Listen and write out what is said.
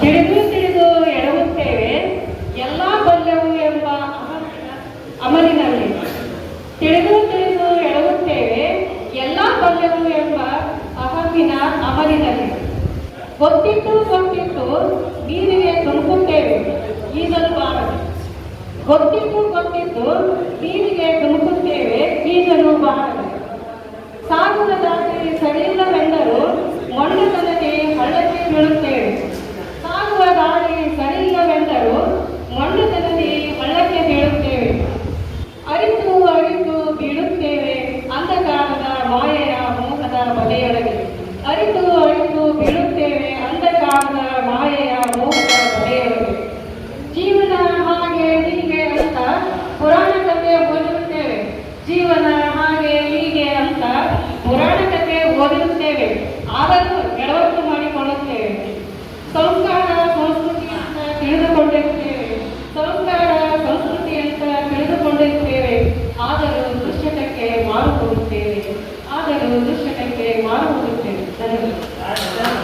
ತಿಳಿದು ತಿಳಿದು ಎಡವುತ್ತೇವೆ ಎಲ್ಲ ಬಲ್ಲೆವು ಎಂಬ ಅಮಲಿನಲ್ಲಿ ತಿಳಿದು ತಿಳಿದು ಎಡವುತ್ತೇವೆ ಎಲ್ಲ ಬಲ್ಲೆವು ಎಂಬ ಅಹಮಿನ ಅಮಲಿನಲ್ಲಿ ಗೊತ್ತಿಟ್ಟು ಗೊತ್ತಿಟ್ಟು ನೀರಿಗೆ ತುಮುಕುತ್ತೇವೆ ಈಜಲು ಬಾರದು ಗೊತ್ತಿಟ್ಟು ಗೊತ್ತಿಟ್ಟು ನೀರಿಗೆ ತುಮುಕುತ್ತೇವೆ ಈಜಲು ಬಾರದು ದಾಟಿ ಸರಿಯಿಲ್ಲವೆಂದರೂ ಮೊಂಡತನಕ್ಕೆ ಹಳ್ಳಕ್ಕೆ ಬೀಳುತ್ತೇವೆ ಸಾಗುವ ದಾರಿ ಸರಿಯಿಲ್ಲವೆಂದರೂ ಮೊಂಡತನಕ್ಕೆ ಹಳ್ಳಕ್ಕೆ ಬೀಳುತ್ತೇವೆ ಅರಿತು ಅರಿತು ಬೀಳುತ್ತೇವೆ ಅಂಧಕಾರದ ಮಾಯೆಯ ಮೋಹದ ಬಲೆಯೊಳಗೆ ಅರಿತು ಅರಿತು ಬೀಳುತ್ತೇವೆ ಅಂಧಕಾರದ ಮಾಯೆಯ ಮೋಹದ ಜೀವನ ಹಾಗೆ ಹೀಗೆ ಅಂತ ಪುರಾಣ ಕಥೆ ಓದಿರುತ್ತೇವೆ ಜೀವನ ಹಾಗೆ ಹೀಗೆ ಅಂತ ಪುರಾಣ ಕಥೆ ಓದಿರುತ್ತೇವೆ ಆದರೂ ಎಡವಟ್ಟು ಮಾಡಿಕೊಳ್ಳುತ್ತೇವೆ. ಸಂಸ್ಕಾರ ಸಂಸ್ಕೃತಿ ಅಂತ ತಿಳಿದುಕೊಂಡಿರುತ್ತೇವೆ ಸಂಸ್ಕಾರ ಸಂಸ್ಕೃತಿ ಅಂತ ತಿಳಿದುಕೊಂಡಿರುತ್ತೇವೆ ಆದರೂ ದುಶ್ಚಟಕ್ಕೆ ಮಾರುಕೊಡುತ್ತೇವೆ ಆದರೂ ದುಶ್ಚಟಕ್ಕೆ ಮಾರು Thank you.